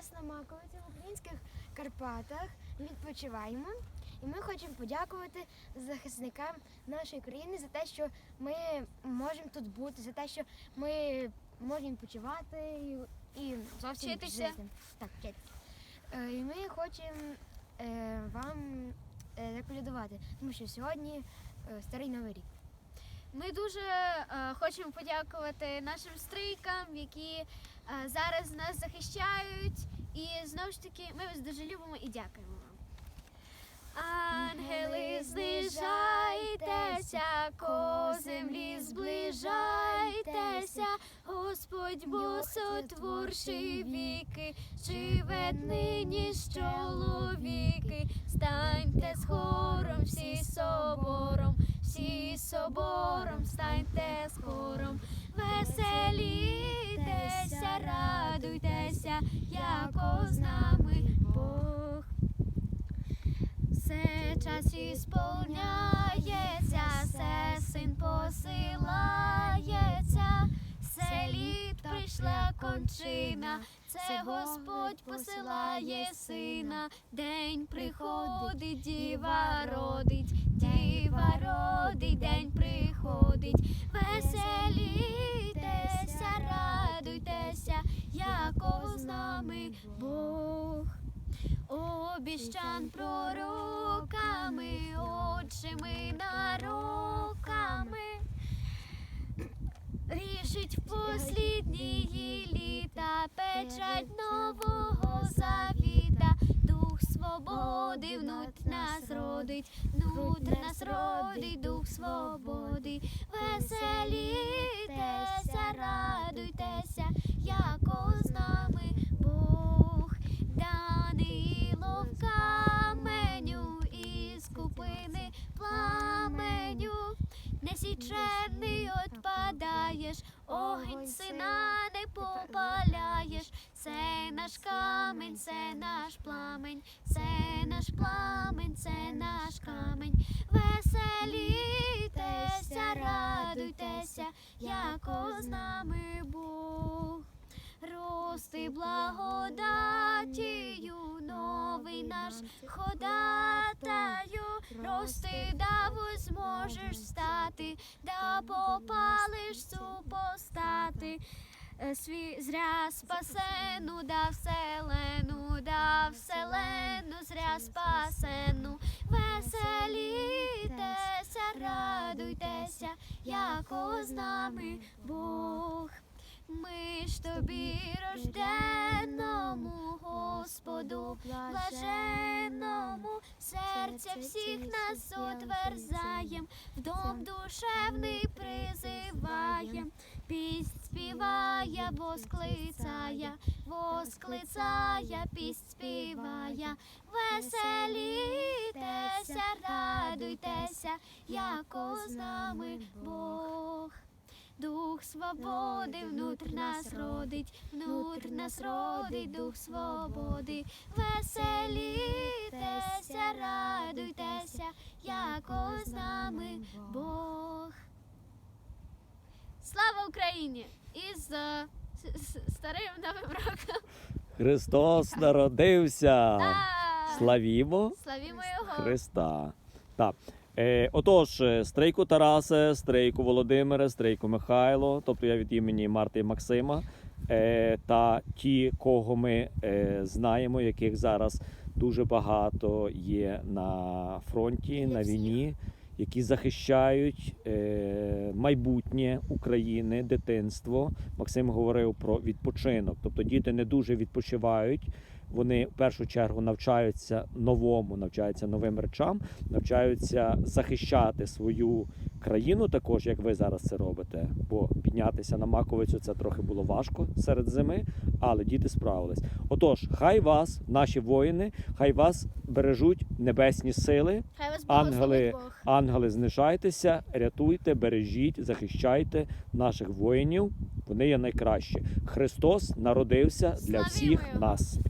зараз на Маковиці в українських Карпатах відпочиваємо. І ми хочемо подякувати захисникам нашої країни за те, що ми можемо тут бути, за те, що ми можемо відпочивати і, і зовсім Вчитися. жити. Так, вчитися. Е, І ми хочемо е, вам е, заколядувати, тому що сьогодні е, старий новий рік. Ми дуже е, хочемо подякувати нашим стрійкам, які зараз нас захищають. І знову ж таки, ми вас дуже любимо і дякуємо вам. Ангели, знижайтеся, ко землі зближайтеся, Господь бо сотворши віки, живе нині з чоловіки, станьте з хором, всі собором, всі собором, станьте з хором, веселітеся, Все час ісполняється, все син посилається, все літ прийшла кончина, це Господь посилає сина, день приходить, діва родить, діва родить, день приходить, веселітеся, радуйтеся, яко з нами Бог. Обіщан пророками, отчими нароками, рішить в посліднії літа печать нового завіта, дух свободи внуть нас родить, внутрь нас родить дух свободи, веселітеся, радуйтеся, пламеню, несічений отпадаєш, огонь сина не попаляєш, це наш камень, це наш пламень, це наш пламень, це наш камень. Веселітеся, радуйтеся, яко з нами Бог. Рости благодатію, новий наш ходатаю, рости, да зможеш стати, да попалиш супостати. Е, Сві зря спасену, да вселену, да вселену, зря спасену, веселітеся, радуйтеся, яко з нами Бог. Ми ж тобі рожденному, Господу, блаженному, серця всіх нас отверзаєм, в дом душевний призиваєм, піснь співає, восклицає, восклицає, піснь співає, веселітеся, радуйтеся, яко з нами Бог. Дух свободи внутрь нас родить, внутрь нас родить дух свободи. Веселітеся, радуйтеся, яко з нами Бог. Слава Україні! С- с- старим новим роком. Христос народився. Славімо Славімо Його! Христа. Так. Е, отож, е, стрейку Тарасе, стрейку Володимире, стрейку Михайло, тобто я від імені Марти і Максима, е, та ті, кого ми знаємо, яких зараз дуже багато є на фронті, на війні, які захищають майбутнє України, дитинство. Максим говорив про відпочинок. Тобто діти не дуже відпочивають. Вони в першу чергу навчаються новому, навчаються новим речам, навчаються захищати свою країну, також як ви зараз це робите. Бо піднятися на маковицю це трохи було важко серед зими, але діти справились. Отож, хай вас, наші воїни, хай вас бережуть небесні сили. Хай вас Ангели, ангели, знижайтеся, рятуйте, бережіть, захищайте наших воїнів. Вони є найкращі. Христос народився для всіх нас.